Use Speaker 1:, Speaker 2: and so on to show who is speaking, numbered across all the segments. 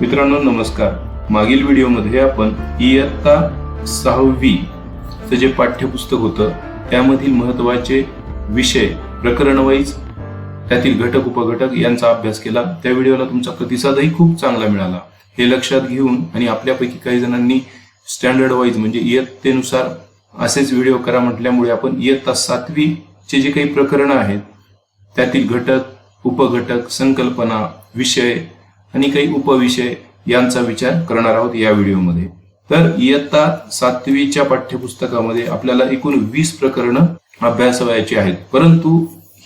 Speaker 1: मित्रांनो नमस्कार. मागील व्हिडिओमध्ये आपण इयत्ता सहावीचं जे पाठ्यपुस्तक होतं त्यामधील महत्त्वाचे विषय प्रकरणवाईज त्यातील घटक उपघटक यांचा अभ्यास केला. त्या व्हिडिओला तुमचा प्रतिसादही खूप चांगला मिळाला. हे लक्षात घेऊन आणि आपल्यापैकी काही जणांनी स्टँडर्ड वाईज म्हणजे इयत्तेनुसार असेच व्हिडिओ करा म्हटल्यामुळे आपण इयत्ता सातवीचे जे काही प्रकरणं आहेत त्यातील घटक उपघटक संकल्पना विषय आणि काही उपविषय यांचा विचार करणार आहोत या व्हिडिओमध्ये. तर इयत्ता सातवीच्या पाठ्यपुस्तकामध्ये आपल्याला एकूण वीस प्रकरणं अभ्यासावयाची आहेत. परंतु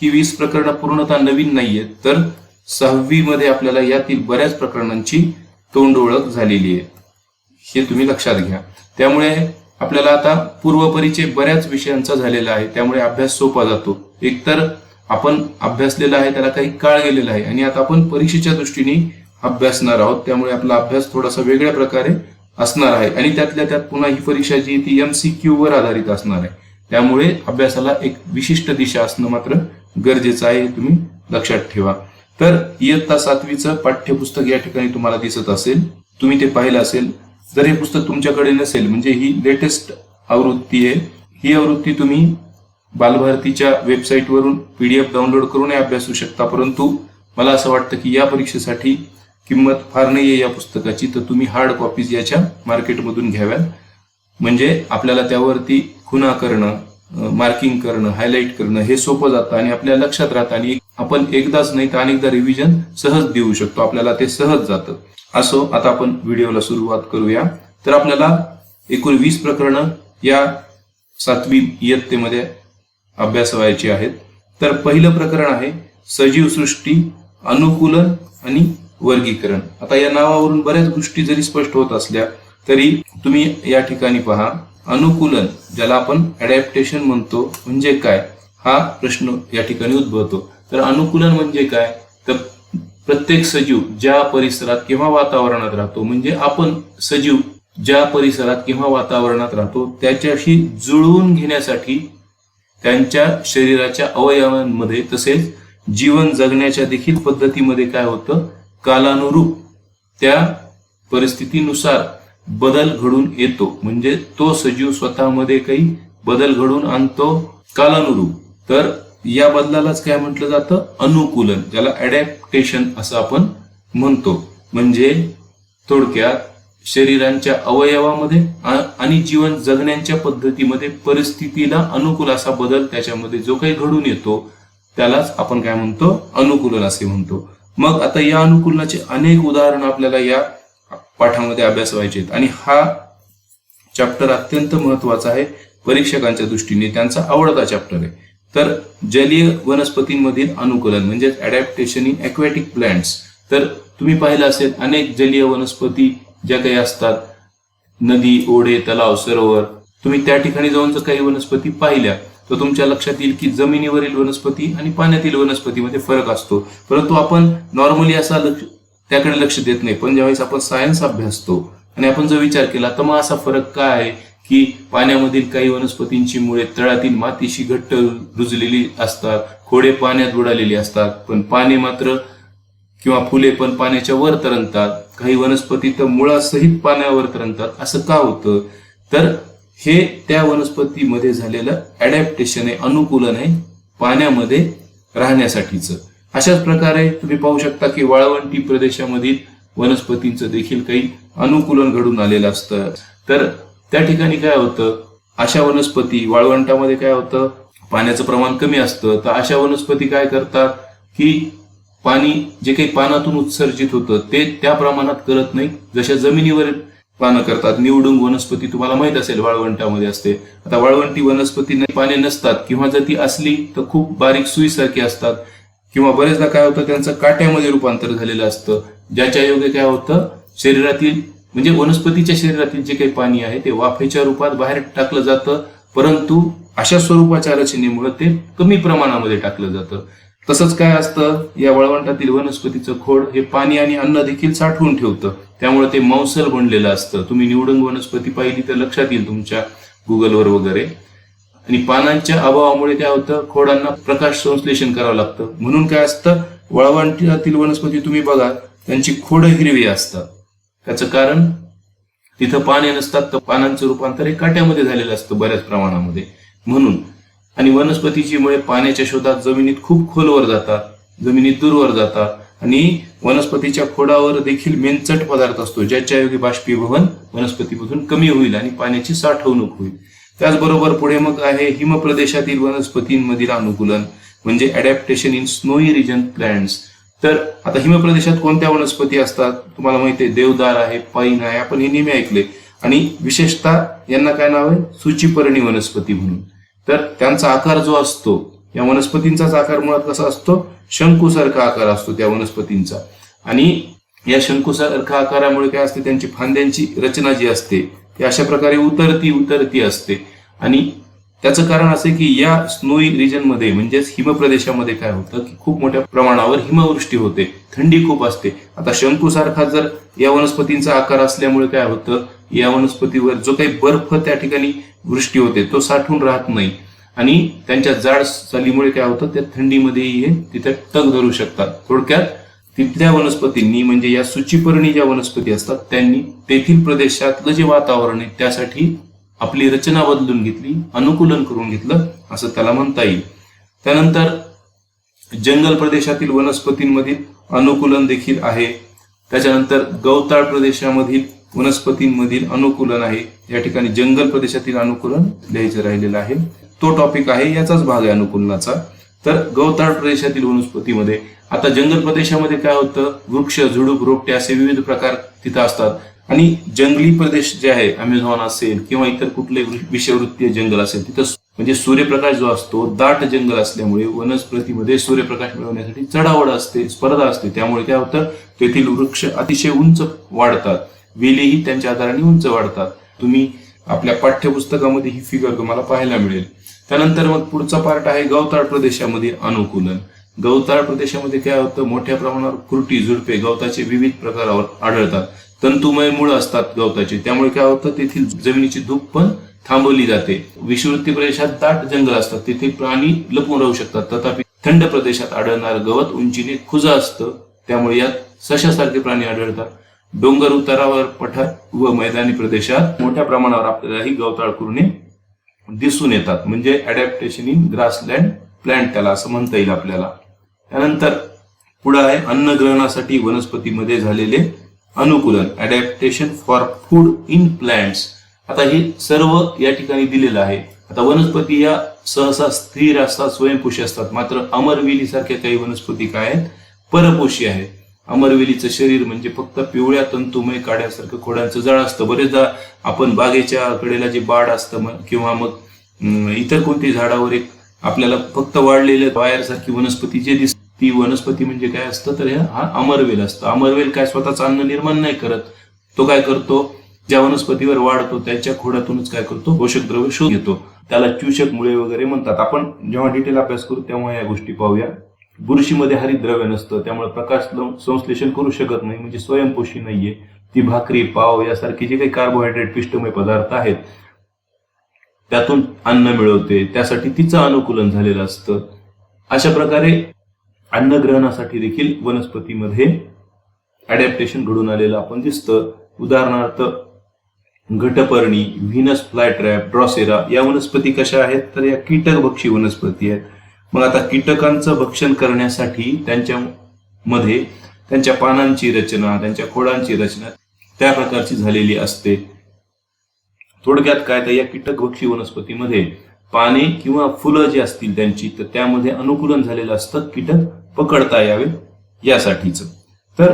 Speaker 1: ही वीस प्रकरणं पूर्णतः नवीन नाहीयेत तर सहावी मध्ये आपल्याला यातील बऱ्याच प्रकरणांची तोंड ओळख झालेली आहे. हे तुम्ही लक्षात घ्या. त्यामुळे आपल्याला आता पूर्वपरिचय बऱ्याच विषयांचा झालेला आहे त्यामुळे अभ्यास सोपा जातो. एकतर आपण अभ्यासलेला आहे त्याला काही काळ गेलेला आहे आणि आता आपण परीक्षेच्या दृष्टीने अभ्यासणार आहोत. त्यामुळे आपला अभ्यास थोडासा वेगळ्या प्रकारे असणार आहे. आणि त्यातल्या त्यात पुन्हा ही परीक्षा जी आहे ती एमसीक्यू वर आधारित असणार आहे. त्यामुळे अभ्यासाला एक विशिष्ट दिशा असणं मात्र गरजेचं आहे हे तुम्ही लक्षात ठेवा. तर इयत्ता सातवीचं पाठ्यपुस्तक या ठिकाणी तुम्हाला दिसत असेल. तुम्ही ते पाहिलं असेल. जर हे पुस्तक तुमच्याकडे नसेल म्हणजे ही लेटेस्ट आवृत्ती आहे ही आवृत्ती तुम्ही बालभारतीच्या वेबसाईटवरून पीडीएफ डाउनलोड करूनही अभ्यासू शकता. परंतु मला असं वाटतं की या परीक्षेसाठी किंमत फार नाही आहे या पुस्तकाची तर तुम्ही हार्ड कॉपीज याच्या मार्केटमधून घ्याव्यात. म्हणजे आपल्याला त्यावरती खुणा करणं मार्किंग करणं हायलाईट करणं हे सोपं जातं आणि आपल्या लक्षात राहतं आणि आपण एकदाच नाही तर अनेकदा रिव्हिजन सहज देऊ शकतो. आपल्याला ते सहज जातं. असो आता आपण व्हिडिओला सुरुवात करूया. तर आपल्याला एकूण वीस प्रकरणं या सातवी इयत्तेमध्ये अभ्यास व्हायचे आहेत. तर पहिलं प्रकरण आहे सजीव सृष्टी अनुकूलन आणि वर्गीकरण. आता या नावावरून बऱ्याच गोष्टी जरी स्पष्ट होत असल्या तरी तुम्ही या ठिकाणी पहा अनुकूलन ज्याला आपण अडॅप्टेशन म्हणतो म्हणजे काय? हा प्रश्न या ठिकाणी उद्भवतो. तर अनुकूलन म्हणजे काय? तर प्रत्येक सजीव ज्या परिसरात किंवा वातावरणात राहतो म्हणजे आपण सजीव ज्या परिसरात किंवा वातावरणात राहतो त्याच्याशी जुळवून घेण्यासाठी त्यांच्या शरीराच्या अवयवांमध्ये तसेच जीवन जगण्याच्या देखील पद्धतीमध्ये काय होतं? कालानुरूप त्या परिस्थितीनुसार बदल घडून येतो. म्हणजे तो सजीव स्वतःमध्ये काही बदल घडून आणतो कालानुरूप. तर या बदलालाच काय म्हटलं जातं? अनुकूलन ज्याला अडॅप्टेशन असं आपण म्हणतो. म्हणजे थोडक्यात शरीरांच्या अवयवामध्ये आणि जीवन जगण्याच्या पद्धतीमध्ये परिस्थितीला अनुकूल असा बदल त्याच्यामध्ये जो काही घडून येतो त्यालाच आपण काय म्हणतो? अनुकूलन असे म्हणतो. मग आता या अनुकूलनाचे अनेक उदाहरणं आपल्याला या पाठामध्ये अभ्यास व्हायचे आहेत. आणि हा चॅप्टर अत्यंत महत्त्वाचा आहे परीक्षकांच्या दृष्टीने. त्यांचा आवडता चॅप्टर आहे. तर जलीय वनस्पतींमधील अनुकूलन म्हणजे अडॅप्टेशन इन एक्वॅटिक प्लांट्स तर तुम्ही पाहिलं असेल अनेक जलीय वनस्पती ज्या काही असतात नदी ओढे तलाव सरोवर. तुम्ही त्या ठिकाणी जाऊन जर काही वनस्पती पाहिल्या तर तुमच्या लक्षात येईल की जमिनीवरील वनस्पती आणि पाण्यातील वनस्पतीमध्ये फरक असतो. परंतु आपण नॉर्मली असा लक्ष त्याकडे लक्ष देत नाही. पण ज्यावेळेस आपण सायन्स अभ्यासतो आणि आपण जर विचार केला तर मग असा फरक काय आहे की पाण्यामधील काही वनस्पतींची मुळे तळातील मातीशी घट्ट रुजलेली असतात खोडे पाण्यात बुडालेली असतात पण पाने मात्र किंवा फुले पण पाण्याच्या वर तरंगतात. काही वनस्पती तर मुळासहित पाण्यावर तरंगतात. असं का होतं? तर हे त्या वनस्पतीमध्ये झालेलं अडॅप्टेशन आहे अनुकूलन आहे पाण्यामध्ये राहण्यासाठीचं. अशाच प्रकारे तुम्ही पाहू शकता की वाळवंटी प्रदेशामधील वनस्पतींचं देखील काही अनुकूलन घडून आलेलं असतं. तर त्या ठिकाणी काय होतं? अशा वनस्पती वाळवंटामध्ये काय होतं? पाण्याचं प्रमाण कमी असतं. तर अशा वनस्पती काय करतात? की पाणी जे काही पानातून उत्सर्जित होतं ते त्या प्रमाणात करत नाही जशा जमिनीवर पानं करतात. निवडून वनस्पती तुम्हाला माहीत असेल वाळवंटामध्ये असते. आता वाळवंटी वनस्पती पाने नसतात. किंवा जर ती असली तर खूप बारीक सुईसारखी असतात. किंवा बरेचदा काय होतं त्यांचं काट्यामध्ये रूपांतर झालेलं असतं. ज्याच्या योगे काय होतं शरीरातील म्हणजे वनस्पतीच्या शरीरातील जे काही पाणी आहे ते वाफेच्या रूपात बाहेर टाकलं जातं. परंतु अशा स्वरूपाच्या रचनेमुळे ते कमी प्रमाणामध्ये टाकलं जातं. तसंच काय असतं या वळवंटातील वनस्पतीचं खोड हे पाणी आणि अन्न देखील साठवून ठेवतं. त्यामुळे ते मौसल बनलेलं असतं. तुम्ही निवडून वनस्पती पाहिली तर लक्षात येईल तुमच्या गुगलवर वगैरे. आणि पानांच्या अभावामुळे काय होतं? खोडांना प्रकाश संश्लेषण करावं लागतं. म्हणून काय असतं? वळवंटातील वनस्पती तुम्ही बघा त्यांची खोड हिरवी असतात. त्याचं कारण? तिथं पाने नसतात तर पानांचं रूपांतर हे काट्यामध्ये झालेलं असतं बऱ्याच प्रमाणामध्ये. म्हणून आणि वनस्पतीची मुळे पाण्याच्या शोधात जमिनीत खूप खोलवर जातात जमिनीत दूरवर जातात. आणि वनस्पतीच्या खोडावर देखील मेनचट पदार्थ असतो ज्याच्या योगी बाष्पीभवन वनस्पतीमधून कमी होईल आणि पाण्याची साठवणूक होईल. त्याचबरोबर पुढे मग आहे हिमप्रदेशातील वनस्पतींमधील अनुकूलन म्हणजे adaptation in snowy region plants तर आता हिमप्रदेशात कोणत्या वनस्पती असतात? तुम्हाला माहिती आहे देवदार आहे पाईन आहे आपण हे नेहमी ऐकले. आणि विशेषतः यांना काय नाव आहे? सूचीपर्णी वनस्पती म्हणून. तर त्यांचा आकार जो असतो या वनस्पतींचाच आकार मुळात कसा असतो? शंकूसारखा आकार असतो त्या वनस्पतींचा. आणि या शंकूसारख्या आकारामुळे काय असते? त्यांची फांद्यांची रचना जी असते ती अशा प्रकारे उतरती उतरती असते. आणि त्याचं कारण असं की या स्नोई रिजनमध्ये म्हणजेच हिमप्रदेशामध्ये काय होतं की खूप मोठ्या प्रमाणावर हिमवृष्टी होते थंडी खूप असते. आता शंकूसारखा जर या वनस्पतींचा आकार असल्यामुळे काय होतं? या वनस्पतीवर जो काही बर्फ त्या ठिकाणी वृष्टी होते तो साठून राहत नाही. आणि त्यांच्या जाड चालीमुळे काय होतं त्या थंडीमध्येही हे तिथे तग धरू शकतात. थोडक्यात तिथल्या वनस्पतींनी म्हणजे या सूचीपर्णी ज्या वनस्पती असतात त्यांनी तेथील प्रदेशातलं जे वातावरण आहे त्यासाठी आपली रचना बदलून घेतली अनुकूलन करून घेतलं असं त्याला म्हणता येईल. त्यानंतर जंगल प्रदेशातील वनस्पतींमधील अनुकूलन देखील आहे. त्याच्यानंतर गवताळ प्रदेशामधील वनस्पतींमधील अनुकूलन आहे. या ठिकाणी जंगल प्रदेशातील अनुकूलन लिहायचं राहिलेलं आहे. तो टॉपिक आहे याचाच भाग आहे अनुकूलनाचा. तर गवताळ प्रदेशातील वनस्पतीमध्ये आता जंगल प्रदेशामध्ये काय होतं? वृक्ष झुडूप रोपटे असे विविध प्रकार तिथं असतात. आणि जंगली प्रदेश जे आहे अमेझॉन असेल किंवा इतर कुठले विषवृत्तीय जंगल असेल तिथं म्हणजे सूर्यप्रकाश जो असतो दाट जंगल असल्यामुळे वनस्पतीमध्ये सूर्यप्रकाश मिळवण्यासाठी चढावड असते स्पर्धा असते. त्यामुळे काय होतं? तेथील वृक्ष अतिशय उंच वाढतात. वेलीही त्यांच्या आधाराने उंच वाढतात. तुम्ही आपल्या पाठ्यपुस्तकामध्ये ही फिगर तुम्हाला पाहायला मिळेल. त्यानंतर मग पुढचा पार्ट आहे गवताळ प्रदेशामध्ये अनुकूलन. गवताळ प्रदेशामध्ये काय होतं? मोठ्या प्रमाणावर कुरटी झुडपे गवताचे विविध प्रकारावर आढळतात. तंतुमय मुळ असतात गवताचे. त्यामुळे काय होतं? तेथील जमिनीची धूप पण थांबवली जाते. विषुवृत्ती प्रदेशात दाट जंगल असतात. तेथे प्राणी लपून राहू शकतात. तथापि थंड प्रदेशात आढळणार गवत उंचीने खुजा असतं. त्यामुळे यात सशासारखे प्राणी आढळतात. डोंगर उतारावर पठार व मैदानी प्रदेशात मोठ्या प्रमाणावर आपल्याला ही गवताळ कुरणे दिसून येतात. म्हणजे अडॅप्टेशन इन ग्रासलँड प्लॅन्ट त्याला असं म्हणता येईल आपल्याला. त्यानंतर पुढे आहे अन्नग्रहणासाठी वनस्पतीमध्ये झालेले अनुकूलन adaptation for food in plants आता हे सर्व या ठिकाणी दिलेलं आहे. आता वनस्पती या सहसा स्थिर असतात स्वयंपोषी असतात. मात्र अमरवेली सारख्या काही वनस्पती काय आहेत? परपोषी आहेत. अमरवेलीचं शरीर म्हणजे फक्त पिवळ्या तंतुमय काड्यासारखं खोडांचं जाळ असतं. बरेचदा आपण बागेच्या कडेला जे बाड असतं मग किंवा मग इतर कोणती झाडावर एक आपल्याला फक्त वाढलेल्या वायरसारखी वनस्पती जे दिसते ती वनस्पती म्हणजे काय असतं? तर ह्या- हा अमरवेल असतं. अमरवेल काय स्वतःचं अन्न निर्माण नाही करत. तो काय करतो? ज्या वनस्पतीवर वाढतो त्याच्या खोडातूनच काय करतो? पोषक द्रव्य शोध घेतो. त्याला चूषक मुळे वगैरे म्हणतात. आपण जेव्हा डिटेल अभ्यास करू तेव्हा या गोष्टी पाहूया. बुरशीमध्ये हरितद्रव्य नसतं त्यामुळे प्रकाश संश्लेषण करू शकत नाही म्हणजे स्वयंपोषी नाहीये. ती भाकरी पाव यासारखे जे काही कार्बोहायड्रेट पिष्टमय पदार्थ आहेत त्यातून अन्न मिळवते. त्यासाठी तिचं अनुकूलन झालेलं असतं. अशा प्रकारे अन्न ग्रहणासाठी देखील वनस्पतीमध्ये अडॅप्टेशन घडून आलेलं आपण दिसतं. उदाहरणार्थ घटपर्णी व्हिनस फ्लायट्रॅप ड्रॉसेरा या वनस्पती कशा आहेत? तर या कीटकभक्षी वनस्पती आहेत. मग आता कीटकांचं भक्षण करण्यासाठी त्यांच्या मध्ये त्यांच्या पानांची रचना त्यांच्या खोडांची रचना त्या प्रकारची झालेली असते. थोडक्यात काय तर या कीटकभक्षी वनस्पतीमध्ये पाने किंवा फुलं जी असतील त्यांची तर त्यामध्ये अनुकूलन झालेलं असतं कीटक पकडता यावे यासाठीच. तर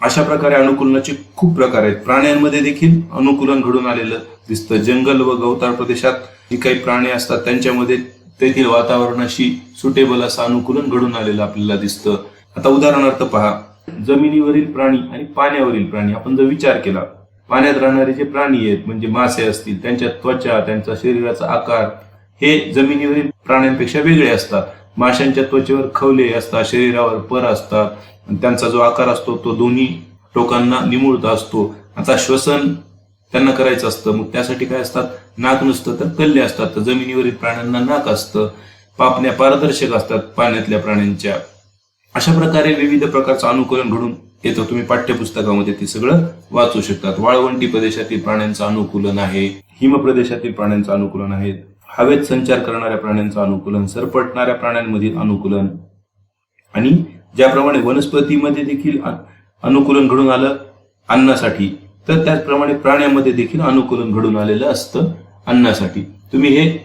Speaker 1: अशा प्रकारे अनुकूलनाचे खूप प्रकार आहेत. प्राण्यांमध्ये देखील अनुकूलन घडून आलेलं दिसतं. जंगल व गवताळ प्रदेशात जी काही प्राणी असतात त्यांच्यामध्ये तेथील वातावरणाशी सुटेबल असं अनुकूलन घडून आलेलं आपल्याला दिसतं. आता उदाहरणार्थ पहा जमिनीवरील प्राणी आणि पाण्यावरील प्राणी आपण जर विचार केला पाण्यात राहणारे जे प्राणी आहेत म्हणजे मासे असतील त्यांच्या त्वचा त्यांचा शरीराचा आकार हे जमिनीवरील प्राण्यांपेक्षा वेगळे असतात. माशांच्या त्वचेवर खवले असतात शरीरावर पर असतात. त्यांचा जो आकार असतो तो दोन्ही टोकांना निमुळता असतो. आता श्वसन त्यांना करायचं असतं. मग त्यासाठी काय असतात? नाक नसतं तर कल्ले असतात. तर जमिनीवरील प्राण्यांना नाक असतं. पापण्या पारदर्शक असतात पाण्यातल्या प्राण्यांच्या. अशा प्रकारे विविध प्रकारचं अनुकूलन घडून येतं. तुम्ही पाठ्यपुस्तकामध्ये ते सगळं वाचू शकतात. वाळवंटी प्रदेशातील प्राण्यांचं अनुकूलन आहे. हिम प्रदेशातील प्राण्यांचं अनुकूलन आहे. हवेत संचार करणाऱ्या प्राण्यांचं अनुकूलन सरपटणाऱ्या प्राण्यांमधील अनुकूलन. आणि ज्याप्रमाणे वनस्पतीमध्ये देखील अनुकूलन घडून आलं अन्नासाठी. तर त्याचप्रमाणे प्राण्यामध्ये देखील अनुकूलन घडून आलेलं असतं अन्नासाठी. तुम्ही हे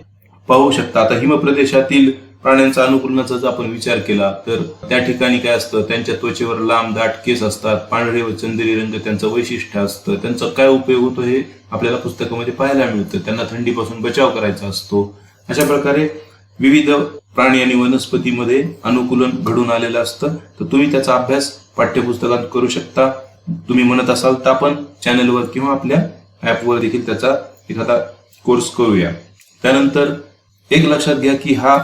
Speaker 1: पाहू शकता. आता हिमप्रदेशातील प्राण्यांचा अनुकूलनाचा जर आपण विचार केला तर त्या ठिकाणी काय असतं? त्यांच्या त्वचेवर लांब दाट केस असतात पांढरे व चंदेरी रंग त्यांचं वैशिष्ट्य असतं. त्यांचा काय उपयोग होतो हे आपल्याला पुस्तकामध्ये पाहायला मिळतं. त्यांना थंडीपासून बचाव करायचा असतो. अशा प्रकारे विविध प्राणी आणि वनस्पतीमध्ये अनुकूलन घडून आलेलं असतं. तर तुम्ही त्याचा अभ्यास पाठ्यपुस्तकात करू शकता. तुम्ही म्हणत असाल तर आपण चॅनलवर किंवा आपल्या ऍपवर देखील त्याचा एखादा कोर्स करूया. त्यानंतर एक लक्षात घ्या की हा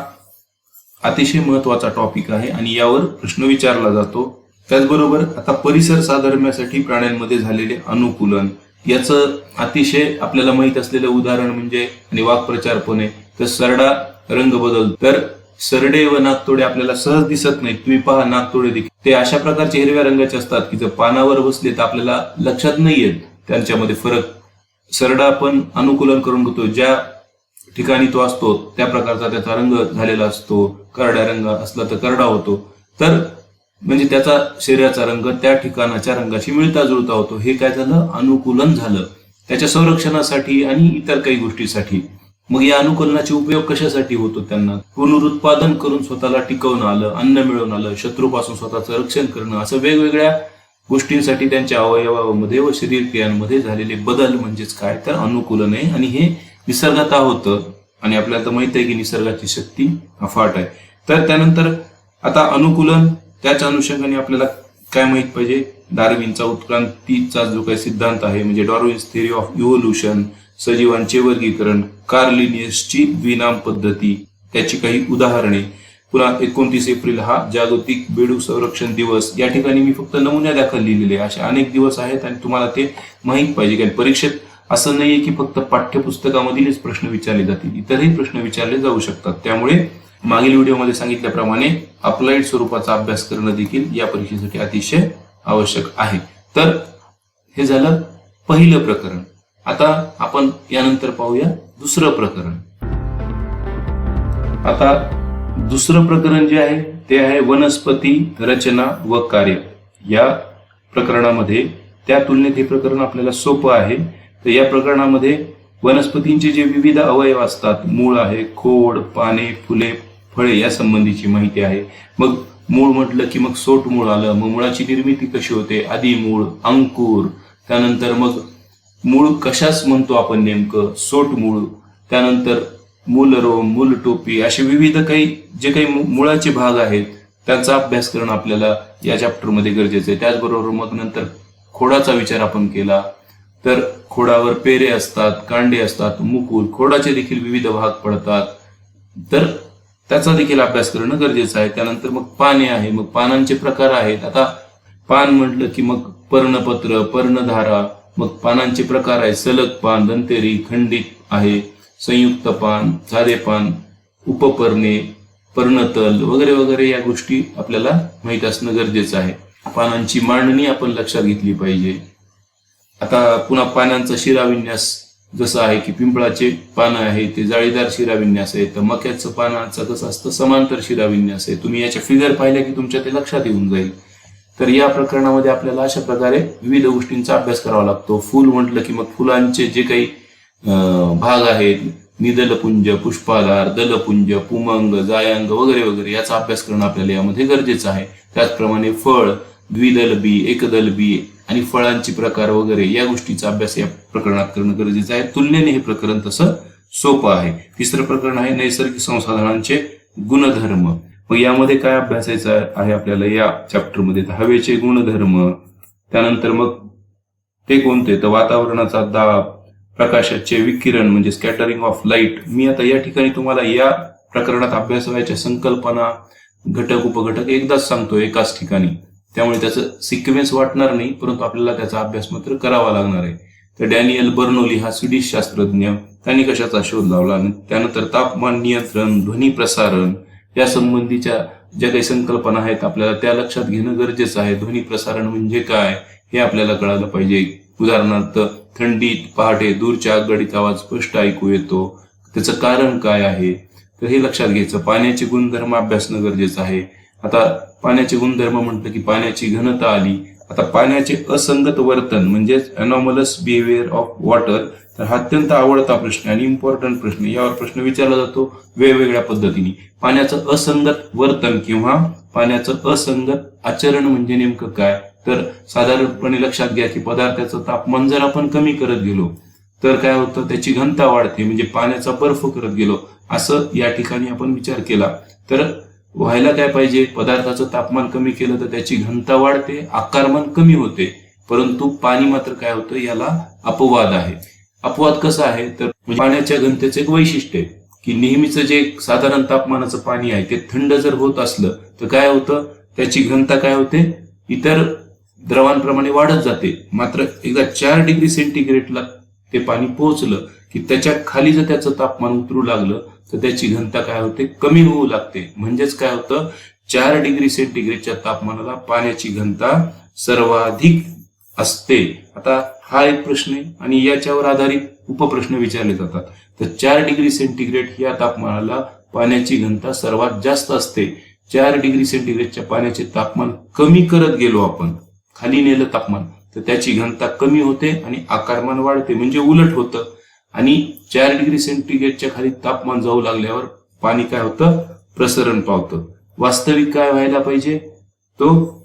Speaker 1: अतिशय महत्त्वाचा टॉपिक आहे आणि यावर प्रश्न विचारला जातो. त्याचबरोबर आता परिसर साधर्म्यासाठी प्राण्यांमध्ये झालेले अनुकूलन याचं अतिशय आपल्याला माहीत असलेलं उदाहरण म्हणजे आणि वाक्प्रचार पण आहे तर सरडा रंग बदल तर सरडे व नागतोडे आपल्याला सहज दिसत नाहीत. तुम्ही पहा नागतोडे देखील. ते अशा प्रकारचे हिरव्या रंगाचे असतात की जर पानावर बसले तर आपल्याला लक्षात नाही येत. त्यांच्यामध्ये फरक. सरडा आपण अनुकूलन करून घेतो. ज्या ठिकाणी तो असतो त्या प्रकारचा त्याचा रंग झालेला असतो. करड्या रंग असला तर करडा होतो. तर म्हणजे त्याचा शरीराचा रंग त्या ठिकाणाच्या रंगाशी मिळता जुळता होतो. हे काय झालं? अनुकूलन झालं. त्याच्या संरक्षणासाठी आणि इतर काही गोष्टीसाठी. मग या अनुकूलनाचे उपयोग कशासाठी होतो त्यांना? पुनरुत्पादन करून स्वतःला टिकवणं आलं अन्न मिळवून आलं शत्रूपासून स्वतःचं रक्षण करणं असं वेगवेगळ्या गोष्टींसाठी त्यांच्या अवयवामध्ये व शरीर क्रियांमध्ये झालेले बदल म्हणजेच काय? तर अनुकूलन आहे. आणि हे निसर्गात होतं आणि आपल्याला तर माहीत आहे की निसर्गाची शक्ती अफाट आहे. तर त्यानंतर आता अनुकूलन त्याच अनुषंगाने आपल्याला काय माहीत पाहिजे? डार्विनचा उत्क्रांतीचा जो काही सिद्धांत आहे म्हणजे डॉर्विन्स थिअरी ऑफ इव्होल्युशन सजीवांचे वर्गीकरण कार्लिनियसची द्विनाम पद्धती. त्याची काही उदाहरणे. पुन्हा एकोणतीस एप्रिल हा जागतिक बेडूक संरक्षण दिवस. या ठिकाणी मी फक्त नमुन्या दाखल लिहिलेले असे अनेक दिवस आहेत आणि तुम्हाला ते माहीत पाहिजे. कारण परीक्षेत असं नाहीये की फक्त पाठ्यपुस्तकामधीलच प्रश्न विचारले जातील. इतरही प्रश्न विचारले जाऊ शकतात. त्यामुळे मागील व्हिडिओमध्ये सांगितल्याप्रमाणे अप्लाइड स्वरूपाचा अभ्यास करणं देखील या परीक्षेसाठी अतिशय आवश्यक आहे. तर हे झालं पहिलं प्रकरण. आता आपण यानंतर पाहूया दुसरं प्रकरण. आता दुसरं प्रकरण जे आहे ते आहे वनस्पती रचना व कार्य. या प्रकरणामध्ये त्या तुलनेत हे प्रकरण आपल्याला सोपं आहे. तर या प्रकरणामध्ये वनस्पतींचे जे विविध अवयव असतात मूळ आहे खोड पाने फुले फळे या संबंधीची माहिती आहे. मग मूळ म्हटलं की मग सोट मूळ आलं मग मुळाची निर्मिती कशी होते? आधी मूळ अंकुर त्यानंतर मग मूळ कशाच म्हणतो आपण नेमकं? सोट मूळ. त्यानंतर मूलरोम मूल टोपी असे विविध काही जे काही मुळाचे भाग आहेत त्यांचा अभ्यास करणं आपल्याला या चॅप्टरमध्ये गरजेचं आहे. त्याचबरोबर मग नंतर खोडाचा विचार आपण केला. तर खोडावर पेरे असतात कांडे असतात मुकुल खोडाचे देखील विविध भाग पडतात. तर त्याचा देखील अभ्यास करणं गरजेचं आहे. त्यानंतर मग पाने आहे. मग पानांचे प्रकार आहेत. आता पान म्हटलं की मग पर्णपत्र पर्णधारा मग पानांचे प्रकार आहे सलग पान दंतेरी खंडित आहे. संयुक्त पान साधे पान उपपर्णे पर्णतल वगैरे वगैरे या गोष्टी आपल्याला माहीत असणं गरजेचं आहे. पानांची मांडणी आपण लक्षात घेतली पाहिजे. आता पुन्हा पानांचा शिराविन्यास जसं आहे की पिंपळाचे पानं आहे ते जाळीदार शिराविन्यास आहे तर मक्याचं पानाचं कसं असतं? समांतर शिराविन्यास आहे. तुम्ही याच्या फिगर पाहिल्या की तुमच्या ते लक्षात येऊन जाईल. तर या प्रकरणामध्ये आपल्याला अशा प्रकारे विविध गोष्टींचा अभ्यास करावा लागतो. फुल म्हटलं की मग फुलांचे जे काही भाग आहेत निदलपुंज पुष्पागार दलपुंज पुमंग जायांग वगैरे वगैरे याचा अभ्यास करणं आपल्याला यामध्ये गरजेचं आहे. त्याचप्रमाणे फळ द्विदल बी एकदल बी आणि फळांचे प्रकार वगैरे या गोष्टीचा अभ्यास या प्रकरणात करणं गरजेचं आहे. तुलनेने हे प्रकरण तसं सोपं आहे. तिसरं प्रकरण आहे नैसर्गिक संसाधनांचे गुणधर्म. मग यामध्ये काय अभ्यासायचं आहे आपल्याला? या चॅप्टरमध्ये हवेचे गुणधर्म त्यानंतर मग ते कोणते? तर वातावरणाचा दाब प्रकाशाचे विकिरण म्हणजे स्कॅटरिंग ऑफ लाइट मी आता या ठिकाणी तुम्हाला या प्रकरणात अभ्यास व्हायच्या संकल्पना घटक उपघटक एकदाच सांगतो एकाच ठिकाणी. त्यामुळे त्याचं सिक्वेन्स वाटणार नाही परंतु आपल्याला त्याचा अभ्यास मात्र करावा लागणार आहे. तर डॅनियल बर्नोली हा स्वीडिश शास्त्रज्ञ त्यांनी कशाचा शोध लावला? त्यानंतर तापमान नियंत्रण ध्वनी प्रसारण या संबंधीच्या ज्या काही संकल्पना आहेत आपल्याला त्या लक्षात घेणं गरजेचं आहे. ध्वनी प्रसारण म्हणजे काय हे आपल्याला कळालं पाहिजे. उदाहरणार्थ थंडीत पहाटे दूरच्या आगगाडीत आवाज स्पष्ट ऐकू येतो. त्याचं कारण काय आहे? तर हे लक्षात घ्यायचं. पाण्याचे गुणधर्म अभ्यासणं गरजेचं आहे. आता पाण्याचे गुणधर्म म्हटलं की पाण्याची घनता आली. आता पाण्याचे असंगत वर्तन म्हणजेच अनॉमलस बिहेवियर ऑफ वॉटर तर हा अत्यंत आवडता प्रश्न आणि इम्पॉर्टंट प्रश्न यावर प्रश्न विचारला जातो वेगवेगळ्या पद्धतीने. पाण्याचं असंगत वर्तन किंवा पाण्याचं असंगत आचरण म्हणजे नेमकं काय? तर साधारणपणे लक्षात घ्या की पदार्थाचं तापमान जर आपण कमी करत गेलो तर काय होतं? त्याची घनता वाढते म्हणजे पाण्याचा बर्फ करत गेलो असं या ठिकाणी आपण विचार केला. तर व्हायला काय पाहिजे? पदार्थाचं तापमान कमी केलं तर त्याची घनता वाढते आकारमान कमी होते. परंतु पाणी मात्र काय होतं? याला अपवाद आहे. अपवाद कसा आहे? तर म्हणजे पाण्याच्या घनतेचं एक वैशिष्ट्य आहे की नेहमीचं जे साधारण तापमानाचं पाणी आहे ते थंड जर होत असलं तर काय होतं? त्याची घनता काय होते? इतर द्रवांप्रमाणे वाढत जाते. मात्र एकदा चार डिग्री सेंटीग्रेडला ते पाणी पोहोचलं की त्याच्याखाली जर त्याचं तापमान उतरू लागलं तर त्याची घनता काय होते? कमी होऊ लागते. म्हणजेच काय होतं? चार डिग्री सेंटीग्रेडच्या तापमानाला पाण्याची घनता सर्वाधिक असते. आता हा एक प्रश्न आहे आणि याच्यावर आधारित उपप्रश्न विचारले जातात. तर चार डिग्री सेंटीग्रेड या तापमानाला पाण्याची घनता सर्वात जास्त असते. चार डिग्री सेंटीग्रेडच्या पाण्याचे तापमान कमी करत गेलो आपण खाली नेलं तापमान तर त्याची घनता कमी होते आणि आकारमान वाढते म्हणजे उलट होतं. आणि चार डिग्री सेंटीग्रेडच्या खाली तापमान जाऊ लागल्यावर पाणी काय होतं? प्रसरण पावतं. वास्तविक काय व्हायला पाहिजे? तो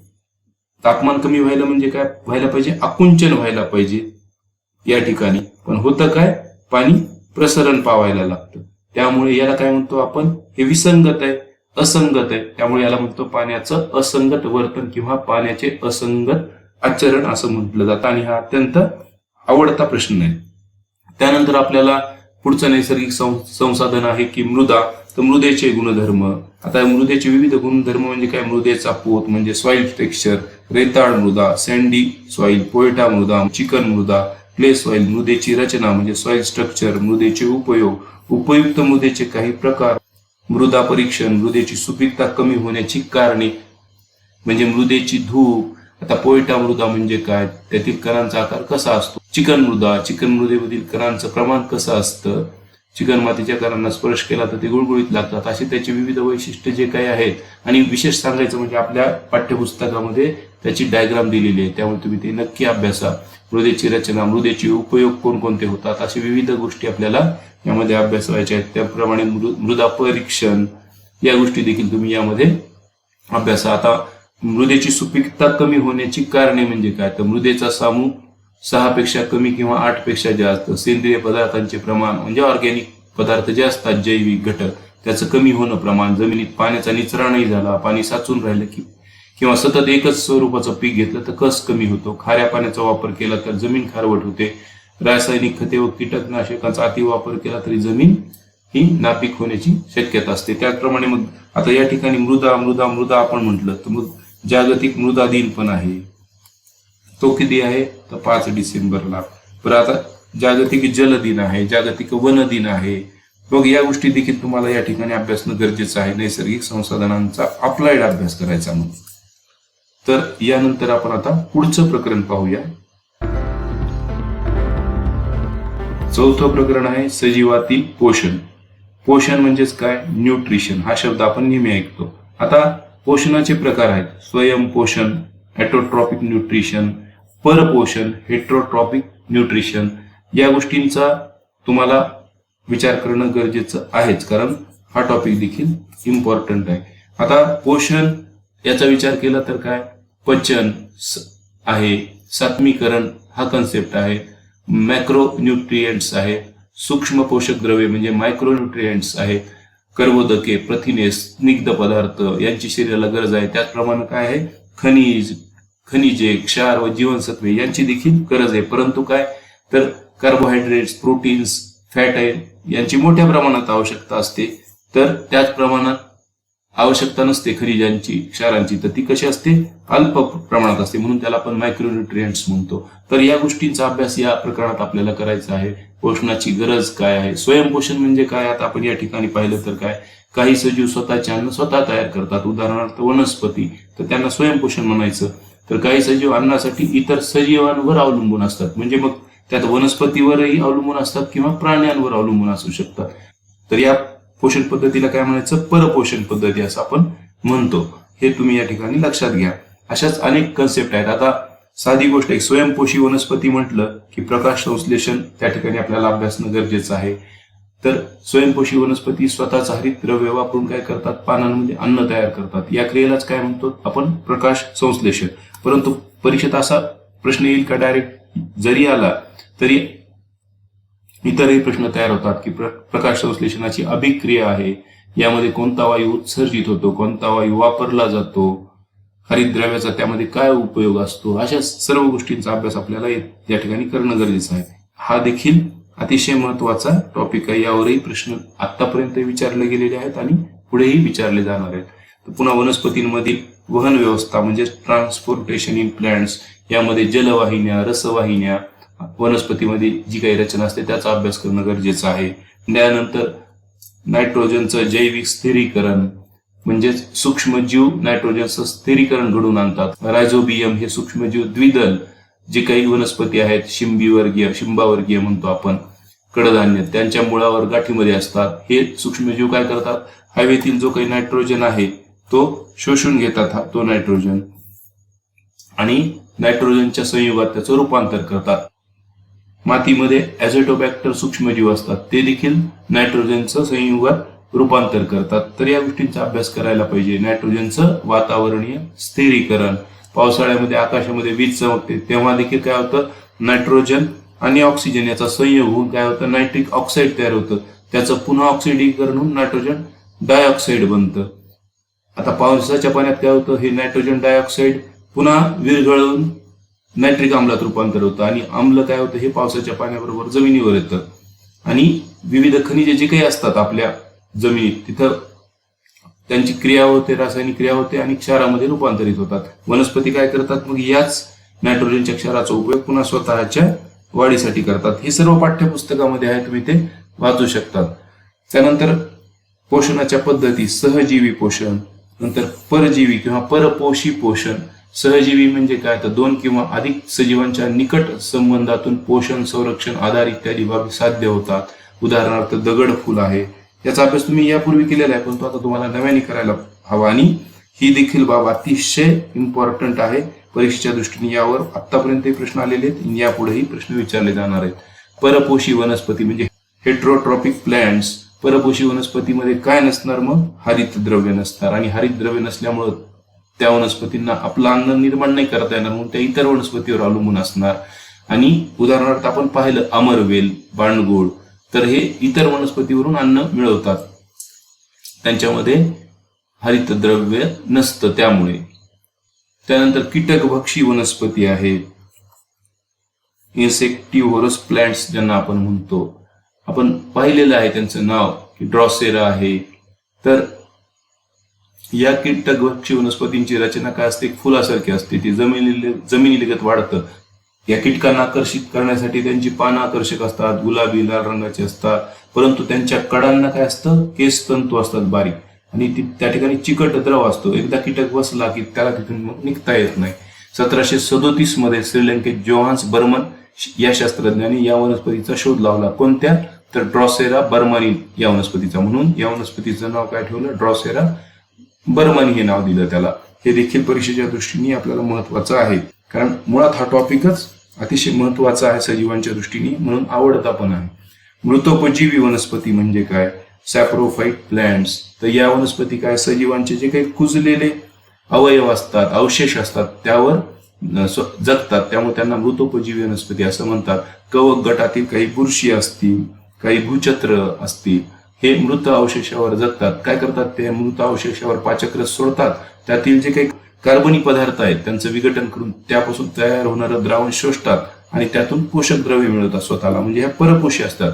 Speaker 1: तापमान कमी व्हायला म्हणजे काय? व्हायला पाहिजे आकुंचन व्हायला पाहिजे या ठिकाणी. पण होतं काय? पाणी प्रसरण पावायला लागतं. त्यामुळे याला काय म्हणतो आपण? हे विसंगत आहे असंगत आहे. त्यामुळे याला म्हणतो पाण्याचं असंगत वर्तन किंवा पाण्याचे असंगत आचरण असं म्हटलं जातं. आणि हा अत्यंत आवडता प्रश्न आहे. त्यानंतर आपल्याला पुढचं नैसर्गिक सं- संसाधन आहे की मृदा. तर मृदेचे गुणधर्म. आता मृदेचे विविध गुणधर्म म्हणजे काय? मृदेचा पोत म्हणजे सॉइल टेक्स्चर रेताळ मृदा सँडी सॉइल पोयटा मृदा चिकन मृदा क्ले सॉइल मृदेची रचना म्हणजे सॉइल स्ट्रक्चर मृदेचे उपयोग उपयुक्त मृदेचे काही प्रकार मृदा परीक्षण मृदेची सुपीकता कमी होण्याची कारणे म्हणजे मृदेची धूप. आता पोयटा मृदा म्हणजे काय? त्यातील कणांचा आकार कसा असतो? चिकन मृदा चिकन मृदेमधील कणांचं प्रमाण कसं असतं? चिकन मातीच्या स्पर्श केला तर ते गुळगुळीत लागतात. अशी त्याची विविध वैशिष्ट्य जे काही आहेत आणि विशेष सांगायचं म्हणजे आपल्या पाठ्यपुस्तकामध्ये त्याची डायग्राम दिलेली आहे. त्यामुळे तुम्ही ते नक्की अभ्यासा. मृदेची रचना मृदेचे उपयोग कोणकोणते होतात अशा विविध गोष्टी आपल्याला यामध्ये अभ्यासवायच्या आहेत. त्याप्रमाणे मृ- मृदा परीक्षण या गोष्टी देखील तुम्ही यामध्ये अभ्यासा. आता मृदेची सुपीकता कमी होण्याची कारणे म्हणजे काय? तर मृदेचा सामूह सहा पेक्षा कमी किंवा आठपेक्षा जास्त सेंद्रिय पदार्थांचे प्रमाण म्हणजे ऑर्गॅनिक पदार्थ जे असतात जैविक घटक त्याचं कमी होणं प्रमाण जमिनीत पाण्याचा निचरा नाही झाला पाणी साचून राहिलं की किंवा सतत एकच स्वरूपाचं पीक घेतलं तर कस कमी होतो? खाऱ्या पाण्याचा वापर केला तर जमीन खारवट होते. रासायनिक खते व कीटकनाशकांचा अतिवापर केला तरी जमीन ही नापीक होण्याची शक्यता असते. त्याचप्रमाणे मग आता या ठिकाणी मृदा मृदा मृदा आपण म्हटलं तर मग जागतिक मृदा दिन पण आहे. तो किती आहे? तर पाच डिसेंबरला. बरं आता जागतिक जल दिन आहे जागतिक वन दिन आहे. बघ या गोष्टी देखील तुम्हाला या ठिकाणी अभ्यासणं गरजेचं आहे. नैसर्गिक संसाधनांचा अप्लाइड अभ्यास करायचा म्हणून. तर यानंतर आपण आता पुढचं प्रकरण पाहूया. चौथं प्रकरण आहे सजीवातील पोषण. पोषण म्हणजेच काय? न्यूट्रिशन. हा शब्द आपण नेहमी ऐकतो. आता पोषणाचे प्रकार आहेत. स्वयंपोषण ॲटोट्रॉपिक न्यूट्रिशन परपोषण हेट्रोट्रॉपिक न्यूट्रिशन या गोष्टींचा तुम्हाला विचार करणं गरजेचं आहेच कारण हा टॉपिक देखील इम्पॉर्टंट आहे. आता पोषण याचा विचार केला तर काय? पचन स- आहे सात्मीकरण हा कन्सेप्ट आहे मॅक्रो न्यूट्रिएंट्स आहे सूक्ष्म पोषक द्रव्ये म्हणजे मायक्रो न्यूट्रिएंट्स आहे कर्बोदके प्रथिने स्निग्ध पदार्थ यांची शरीराला गरज आहे. त्याचप्रमाणे काय आहे? खनिज खनिजे क्षार व जीवनसत्वे यांची देखील गरज आहे. परंतु काय? तर कार्बोहायड्रेट्स प्रोटीन्स फॅट आहे. यांची मोठ्या प्रमाणात आवश्यकता असते. तर त्याच प्रमाणात आवश्यकता नसते खनिजांची क्षारांची. तर ती कशी असते? अल्प प्रमाणात असते. म्हणून त्याला आपण मायक्रोन्युट्रियंट्स म्हणतो. तर या गोष्टींचा अभ्यास या प्रकरणात आपल्याला करायचा आहे. पोषणाची गरज काय आहे? स्वयंपोषण म्हणजे काय? आता आपण या ठिकाणी पाहिलं तर काय? काही सजीव स्वतःचे अन्न स्वतः तयार करतात. उदाहरणार्थ वनस्पती. तर त्यांना स्वयंपोषण म्हणायचं. तर काही सजीव अन्नासाठी इतर सजीवांवर अवलंबून असतात. म्हणजे मग त्यात वनस्पतीवरही अवलंबून असतात किंवा प्राण्यांवर अवलंबून असू शकतात. तर या पोषण पद्धतीला काय म्हणायचं? परपोषण पद्धती असं आपण म्हणतो. हे तुम्ही या ठिकाणी लक्षात घ्या. अशाच अनेक कन्सेप्ट आहेत. आता साधी गोष्ट एक स्वयंपोषी वनस्पती म्हटलं की प्रकाश संश्लेषण त्या ठिकाणी आपल्याला अभ्यासणं गरजेचं आहे. तर स्वयंपोषी वनस्पती स्वतःच हरित द्रव्य वापरून काय करतात? पानांमध्ये म्हणजे अन्न तयार करतात. या क्रियेलाच काय म्हणतो? आपण प्रकाश संश्लेषण. परंतु परीक्षेत असा प्रश्न येईल का डायरेक्ट जरी आला तरी इतरही प्रश्न तयार होतात की प्र- प्रकाश संश्लेषणाची अभिक्रिया आहे. यामध्ये कोणता वायू उत्सर्जित होतो? कोणता वायू वापरला जातो? हरितद्रव्याचा त्यामध्ये काय उपयोग असतो? अशा सर्व गोष्टींचा अभ्यास आपल्याला या- या ठिकाणी करणं गरजेचं आहे. हा देखील अतिशय महत्त्वाचा टॉपिक आहे. यावरही प्रश्न आतापर्यंत विचारले गेलेले आहेत आणि पुढेही विचारले जाणार आहेत. तर पुन्हा वनस्पतींमधील वहन व्यवस्था म्हणजे ट्रान्सपोर्टेशन इन प्लॅन्ट्स यामध्ये जलवाहिन्या रसवाहिन्या वनस्पतीमध्ये जी काही रचना असते त्याचा अभ्यास करणं गरजेचं आहे. त्यानंतर नायट्रोजनचं जैविक स्थिरीकरण म्हणजेच सूक्ष्मजीव नायट्रोजनचं स्थिरीकरण घडवून आणतात. रायझोबियम हे सूक्ष्मजीव द्विदल जे काही वनस्पती आहेत शिंबीवर्गीय शिंबावर्गीय म्हणतो आपण. कडधान्य त्यांच्या मुळावर गाठीमध्ये असतात. हे सूक्ष्मजीव काय करतात? हवेतील जो काही नायट्रोजन आहे तो शोषून घेतात हा- तो नायट्रोजन आणि नायट्रोजनच्या संयुगात त्याचं रूपांतर करतात. मातीमध्ये ऍझेटोबॅक्टर सूक्ष्मजीव असतात. ते देखील नायट्रोजनचं संयुगात रूपांतर करतात. तर या गोष्टींचा अभ्यास करायला पाहिजे. नायट्रोजनचं वातावरणीय स्थिरीकरण. पावसाळ्यामध्ये आकाशामध्ये वीज चमकते. तेव्हा देखील काय होतं? नायट्रोजन आणि ऑक्सिजन याचा संयोग होऊन काय होतं? नायट्रिक ऑक्साईड तयार होतं. त्याचं पुन्हा ऑक्सिडीकरण होऊन नायट्रोजन डायऑक्साईड बनतं. आता पावसाच्या पाण्यात काय होतं? हे नायट्रोजन डायऑक्साईड पुन्हा विरघळून नायट्रिक आम्लात रूपांतर होतं. आणि आम्ल काय होतं? हे पावसाच्या पाण्याबरोबर जमिनीवर येतं. आणि विविध खनिजे जे काही असतात आपल्या जमिनीत तिथं त्यांची क्रिया होते रासायनिक क्रिया होते आणि क्षारामध्ये रूपांतरित होतात. वनस्पती काय करतात? मग याच नायट्रोजनच्या क्षाराचा उपयोग पुन्हा स्वतःच्या वाढीसाठी करतात. हे सर्व पाठ्यपुस्तकामध्ये आहे तुम्ही ते वाचू शकतात. त्यानंतर पोषणाच्या पद्धती सहजीवी पोषण नंतर परजीवी किंवा परपोषी पोषण. सहजीवी म्हणजे काय? तर दोन किंवा अधिक सजीवांच्या निकट संबंधातून पोषण संरक्षण आधार इत्यादी बाबी साध्य होतात. उदाहरणार्थ दगड फुल आहे. याचा अभ्यास तुम्ही यापूर्वी केलेला आहे पण तो आता तुम्हाला नव्याने करायला हवा. आणि ही देखील बाब अतिशय इम्पॉर्टंट आहे. परीक्षेच्या दृष्टीने यावर आतापर्यंत प्रश्न आलेले आहेत. यापुढेही प्रश्न विचारले जाणार आहेत. परपोषी वनस्पती म्हणजे हेट्रोट्रॉपिक प्लांट्स परपोषी वनस्पतीमध्ये काय नसणार मग? हरित द्रव्य नसणार. आणि हरित द्रव्य नसल्यामुळं त्या वनस्पतींना आपलं अन्न निर्माण नाही करता येणार म्हणून त्या इतर वनस्पतीवर अवलंबून असणार. आणि उदाहरणार्थ आपण पाहिलं अमरवेल बाणगोळ तर हे इतर वनस्पतीवरून अन्न मिळवतात. त्यांच्यामध्ये हरितद्रव्य नसतं त्यामुळे. त्यानंतर कीटकभक्षी वनस्पती आहेत इन्सेक्टिव्हरस प्लॅन्ट्स ज्यांना आपण म्हणतो. आपण पाहिलेलं आहे त्यांचं नाव की ड्रॉसेरा आहे. तर या कीटकभक्षी वनस्पतींची रचना काय असते? फुलासारखी असते. ती जमिनी जमिनीलगत वाढतं. या कीटकांना आकर्षित करण्यासाठी त्यांची पानं आकर्षक असतात गुलाबी लाल रंगाची असतात. परंतु त्यांच्या कडांना काय असतं? केस तंतू असतात बारीक. आणि ती त्या ठिकाणी चिकट द्रव असतो. एकदा कीटक बसला की त्याला तिथून मग निघता येत नाही. सतराशे सदोतीसमध्ये श्रीलंकेत जोहान्स बर्मन या शास्त्रज्ञांनी या वनस्पतीचा शोध लावला. कोणत्या? तर ड्रॉसेरा बर्मनी या वनस्पतीचा. म्हणून या वनस्पतीचं नाव काय ठेवलं? ड्रॉसेरा बर्मनी हे नाव दिलं त्याला. हे देखील परीक्षेच्या दृष्टीने आपल्याला महत्वाचं आहे. कारण मुळात हा टॉपिकच अतिशय महत्त्वाचा आहे सजीवांच्या दृष्टीने म्हणून आवडता पण आहे. मृतोपजीवी वनस्पती म्हणजे काय? सॅप्रोफाईट प्लॅन्ट तर या वनस्पती काय? सजीवांचे जे काही कुजलेले अवयव असतात अवशेष असतात त्यावर जगतात. त्यामुळे त्यांना मृतोपजीवी वनस्पती असं म्हणतात. कवक गटातील काही बुरशी असतील काही भूचत्र असतील हे मृत अवशेषावर जगतात. काय करतात ते? मृत अवशेषावर पाचक सोडतात. त्यातील जे काही कार्बनी पदार्थ आहेत त्यांचं विघटन करून त्यापासून तयार होणारं द्रावण शोषतात आणि त्यातून पोषक द्रव्य मिळवतात स्वतःला. म्हणजे ह्या परपोषी असतात.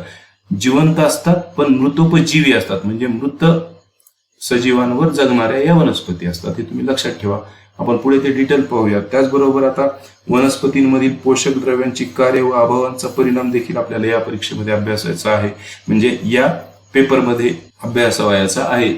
Speaker 1: जिवंत असतात पण मृतोपजीवी असतात. म्हणजे मृत सजीवांवर जगणाऱ्या या वनस्पती असतात. हे तुम्ही लक्षात ठेवा. आपण पुढे ते डिटेल पाहूया त्याचबरोबर आता वनस्पतींमधील पोषक द्रव्यांची कार्य व अभावांचा परिणाम देखील आपल्याला या परीक्षेमध्ये अभ्यासायचा आहे. म्हणजे या पेपरमध्ये अभ्यासावयाचा आहे.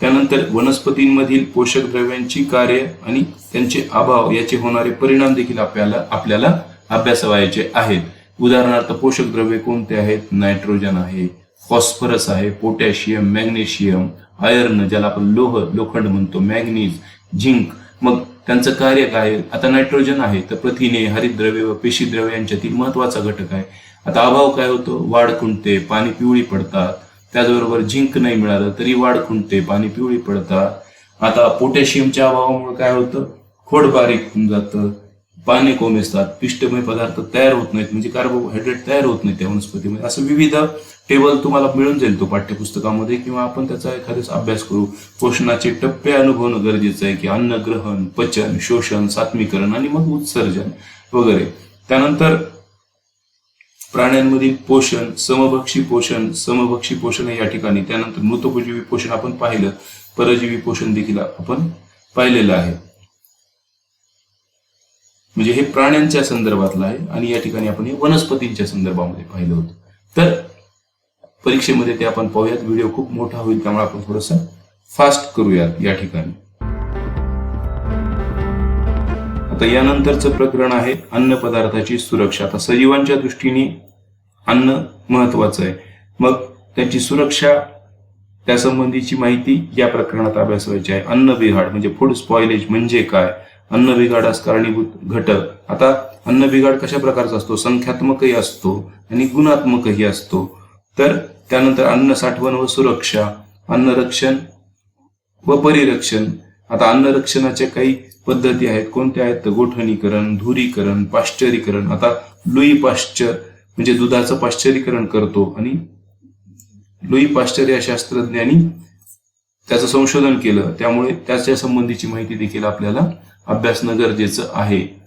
Speaker 1: त्यानंतर वनस्पतींमधील पोषक द्रव्यांची कार्य आणि त्यांचे अभाव याचे होणारे परिणाम देखील आपल्याला आपल्याला अभ्यासावयाचे आहेत. उदाहरणार्थ पोषक द्रव्ये कोणते आहेत? नायट्रोजन आहे फॉस्फरस आहे पोटॅशियम मॅग्नेशियम आयर्न ज्याला आपण लोह लोखंड म्हणतो मॅग्नीज झिंक. मग त्यांचं कार्य काय? आता नायट्रोजन आहे तर प्रथिने हरितद्रव्य व पेशीद्रव्य यांच्यातील महत्त्वाचा घटक आहे. आता अभाव काय होतो? वाढ खुंटते पाणी पिवळी पडतात. त्याचबरोबर झिंक नाही मिळालं तरी वाढ खुंटते पाणी पिवळी पडतात. आता पोटॅशियमच्या अभावामुळे काय होतं? खोड बारीक होऊन जातं. पाने कोमेजतात पिष्टमय पदार्थ तयार होत नाहीत म्हणजे कार्बोहायड्रेट तयार होत नाही त्या वनस्पतीमध्ये. असं विविध टेबल तुम्हाला मिळून जाईल तो पाठ्यपुस्तकामध्ये किंवा आपण त्याचा एखाद्याच अभ्यास करू. पोषणाचे टप्पे अनुभवणं गरजेचं आहे की अन्न ग्रहण पचन शोषण सात्मीकरण आणि मग उत्सर्जन वगैरे. त्यानंतर प्राण्यांमधील पोषण समभक्षी पोषण समभक्षी पोषण या ठिकाणी. त्यानंतर मृतोपजीवी पोषण आपण पाहिलं. परजीवी पोषण देखील आपण पाहिलेलं आहे. म्हणजे हे प्राण्यांच्या संदर्भातलं आहे आणि या ठिकाणी आपण हे वनस्पतींच्या संदर्भामध्ये पाहिलं होतं. तर परीक्षेमध्ये ते आपण पाहूयात. व्हिडिओ खूप मोठा होईल त्यामुळे आपण थोडस फास्ट करूयात या ठिकाणी. आता यानंतरचं प्रकरण आहे अन्न पदार्थाची सुरक्षा. आता सजीवांच्या दृष्टीने अन्न महत्वाचं आहे. मग त्यांची सुरक्षा त्यासंबंधीची माहिती या प्रकरणात अभ्यासायची आहे. अन्न बिघाड म्हणजे फूड स्पॉइलेज म्हणजे काय? अन्न बिघाडास कारणीभूत घटक. आता अन्न बिघाड कशा प्रकारचा असतो? संख्यात्मकही असतो आणि गुणात्मकही असतो. तर त्यानंतर अन्न साठवण व सुरक्षा अन्न रक्षण व परिरक्षण. आता अन्न रक्षणाच्या काही पद्धती आहेत. कोणत्या आहेत? तर गोठणीकरण धुरीकरण पाश्चरीकरण. आता लुई पाश्चर म्हणजे दुधाचं पाश्चरीकरण करतो आणि लुई पाश्चर या शास्त्रज्ञांनी त्याचं संशोधन केलं. त्यामुळे त्याच्या संबंधीची माहिती देखील आपल्याला अभ्यासणं गरजेचं आहे.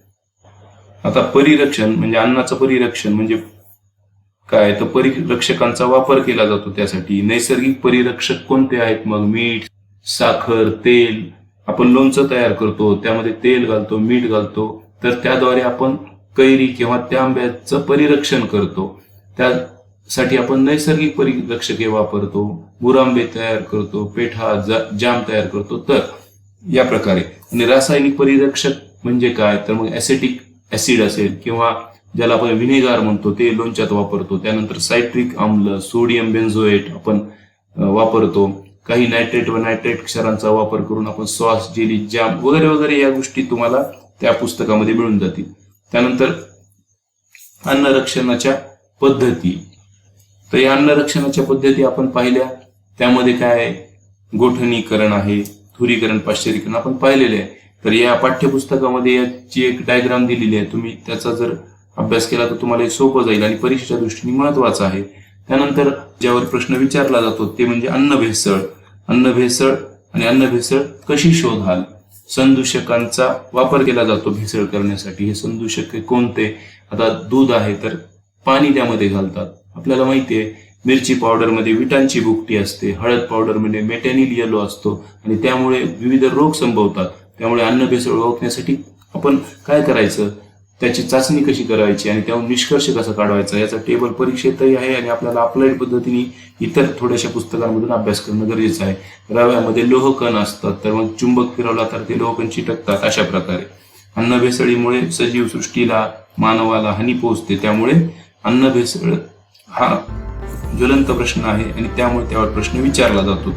Speaker 1: आता परिरक्षण म्हणजे अन्नाचं परिरक्षण म्हणजे काय? तर परिरक्षकांचा वापर केला जातो त्यासाठी. नैसर्गिक परिरक्षक कोणते आहेत? मग मीठ साखर तेल. आपण लोणचं तयार करतो त्यामध्ये तेल घालतो मीठ घालतो. तर त्याद्वारे आपण कैरी किंवा त्या आंब्याचं परिरक्षण करतो. त्यासाठी आपण नैसर्गिक परिरक्षके वापरतो. मुरांबे तयार करतो पेठा जा- जाम तयार करतो. तर या प्रकारे. आणि रासायनिक परिरक्षक म्हणजे काय? तर मग ऍसेटिक ऍसिड असेल किंवा ज्याला आपण व्हिनेगार म्हणतो ते लोणच्यात वापरतो. त्यानंतर सायट्रिक आम्ल सोडियम बेन्झोएट आपण वापरतो. काही नायट्रेट व नायट्रेट क्षारांचा वापर करून आपण सॉस जेली जॅम वगैरे वगैरे या गोष्टी तुम्हाला त्या पुस्तकामध्ये मिळून जातील. त्यानंतर अन्नरक्षणाच्या पद्धती. तर या अन्नरक्षणाच्या पद्धती आपण पाहिल्या. त्यामध्ये काय आहे? गोठणीकरण आहे. धुरीकरण पाश्चरीकरण आपण पाहिलेले आहे. तर या पाठ्यपुस्तकामध्ये याची एक डायग्राम दिलेली आहे. तुम्ही त्याचा जर अभ्यास केला तर तुम्हाला हे सोपं जाईल आणि परीक्षेच्या दृष्टीने महत्वाचं आहे. त्यानंतर ज्यावर प्रश्न विचारला जातो ते म्हणजे अन्न भेसळ. अन्न भेसळ आणि अन्न भेसळ कशी शोधाल? संदूषकांचा वापर केला जातो भेसळ करण्यासाठी. हे संदूषक कोणते? आता दूध आहे तर पाणी त्यामध्ये घालतात. आपल्याला माहिती आहे मिरची पावडरमध्ये विटांची भुकटी असते हळद पावडरमध्ये मेटॅनिल येलो असतो आणि त्यामुळे विविध रोग संभवतात. त्यामुळे अन्न भेसळ ओळखण्यासाठी आपण काय करायचं? त्याची चाचणी कशी करायची आणि त्यावर निष्कर्ष कसा काढवायचा याचा टेबल परीक्षेतही आहे आणि आपल्याला अप्लाइड पद्धतीने इतर थोड्याशा पुस्तकांमधून अभ्यास करणं गरजेचं आहे. रव्यामध्ये लोहकण असतात तर मग चुंबक फिरवला तर ते लोहकण चिटकतात अशा प्रकारे. अन्न भेसळीमुळे सजीव सृष्टीला मानवाला हानी पोहोचते. त्यामुळे अन्न भेसळ हा ज्वलंत प्रश्न आहे आणि त्यामुळे त्यावर प्रश्न विचारला जातो.